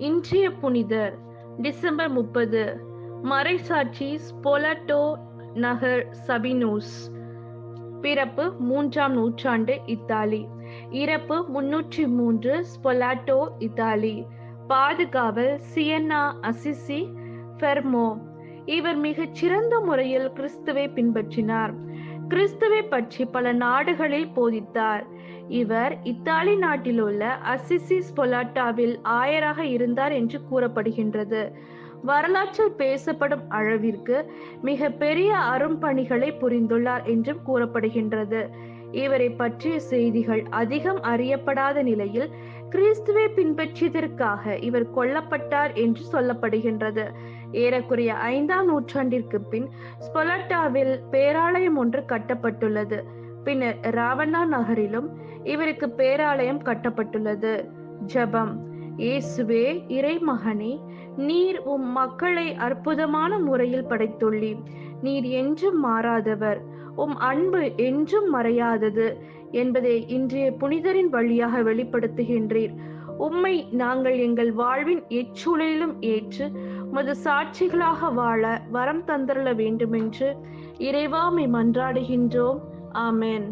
இன்றைய புனிதர் டிசம்பர் முப்பது மறைசாட்சி ஸ்போலட்டோ நகர் சபினூஸ். பிறப்பு மூன்றாம் நூற்றாண்டு இத்தாலி. இறப்பு முன்னூற்றி மூன்று ஸ்பொலாட்டோ இத்தாலி. பாதுகாவல் சியன்னா அசிசி ஃபெர்மோ. இவர் மிகச் சிறந்த முறையில் கிறிஸ்துவை பின்பற்றினார். கிறிஸ்துவை பற்றி பல நாடுகளில் போதித்தார். இவர் இத்தாலி நாட்டில் உள்ள அசிசி ஸ்பொலாட்டாவில் ஆயராக இருந்தார் என்று கூறப்படுகின்றது. வரலாற்றில் பேசப்படும் அளவிற்கு மிக பெரிய அரும்பணிகளை புரிந்துள்ளார் என்றும் கூறப்படுகின்றது. இவரை பற்றிய செய்திகள் அதிகம் அறியப்படாத நிலையில் கிறிஸ்துவை பின்பற்றியதற்காக இவர் கொல்லப்பட்டார் என்று சொல்லப்படுகின்றது. ஏறக்குறைய ஐந்தாம் நூற்றாண்டிற்கு பின் ஸ்பொலட்டாவில் பேராலயம் ஒன்று கட்டப்பட்டுள்ளது. பின்னர் ராவண்ணா நகரிலும் இவருக்கு பேராலயம் கட்டப்பட்டுள்ளது. ஜபம். இயேசுவே இறைமகனே நீர் உம் மக்களை அற்புதமான முறையில் படைத்துள்ளீர். நீர் என்றும் மாறாதவர் உம் அன்பு என்றும் மறையாதது என்பதை இன்றைய புனிதரின் வழியாக வெளிப்படுத்துகின்றீர். உம்மை நாங்கள் எங்கள் வாழ்வின் எச்சூழலிலும் ஏற்று மது சாட்சிகளாக வாழ வரம் தந்தருள வேண்டுமென்று இறைவாமை மன்றாடுகின்றோம். ஆமேன்.